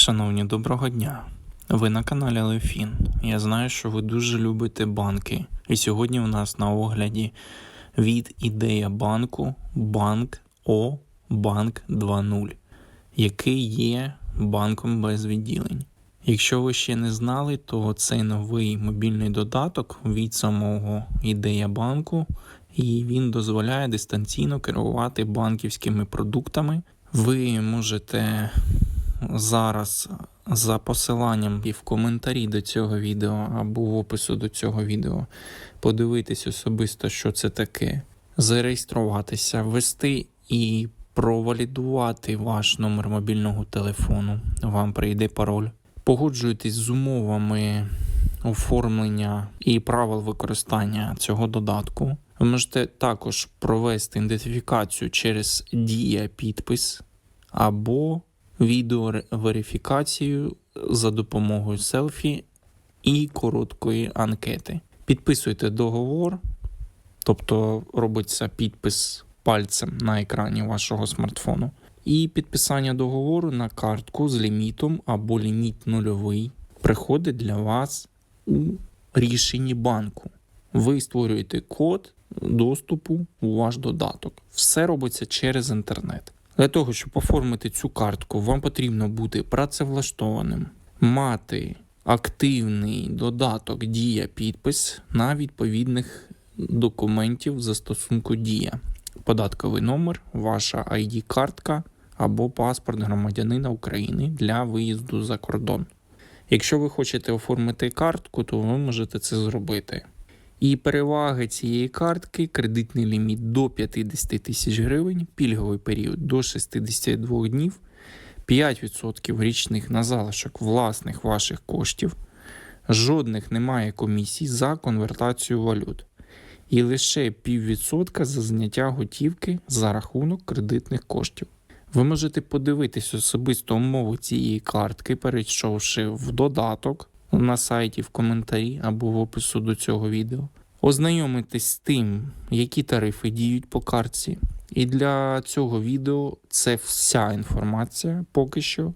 Шановні, доброго дня. Ви на каналі Лефін. Я знаю, що ви дуже любите банки. І сьогодні у нас на огляді від ідея банку Банк О Банк 2.0, який є банком без відділень. Якщо ви ще не знали, то цей новий мобільний додаток від самого ідея банку, і він дозволяє дистанційно керувати банківськими продуктами. Ви можете зараз за посиланням і в коментарі до цього відео або в опису до цього відео подивитись особисто, що це таке, зареєструватися, ввести і провалідувати ваш номер мобільного телефону. Вам прийде пароль. Погоджуйтесь з умовами оформлення і правил використання цього додатку. Ви можете також провести ідентифікацію через дія підпис або відеоверифікацію за допомогою селфі і короткої анкети. Підписуйте договор, тобто робиться підпис пальцем на екрані вашого смартфону. І підписання договору на картку з лімітом або ліміт нульовий приходить для вас у рішенні банку. Ви створюєте код доступу у ваш додаток. Все робиться через інтернет. Для того, щоб оформити цю картку, вам потрібно бути працевлаштованим, мати активний додаток Дія підпис на відповідних документів застосунку Дія, податковий номер, ваша ID-картка або паспорт громадянина України для виїзду за кордон. Якщо ви хочете оформити картку, то ви можете це зробити. І переваги цієї картки кредитний ліміт до 50 тисяч гривень, пільговий період до 62 днів, 5% річних на залишок власних ваших коштів, жодних немає комісій за конвертацію валют, і лише піввідсотка за зняття готівки за рахунок кредитних коштів. Ви можете подивитись особисто умови цієї картки, перейшовши в додаток на сайті в коментарі або в опису до цього відео. Ознайомитись з тим, які тарифи діють по картці. І для цього відео це вся інформація поки що.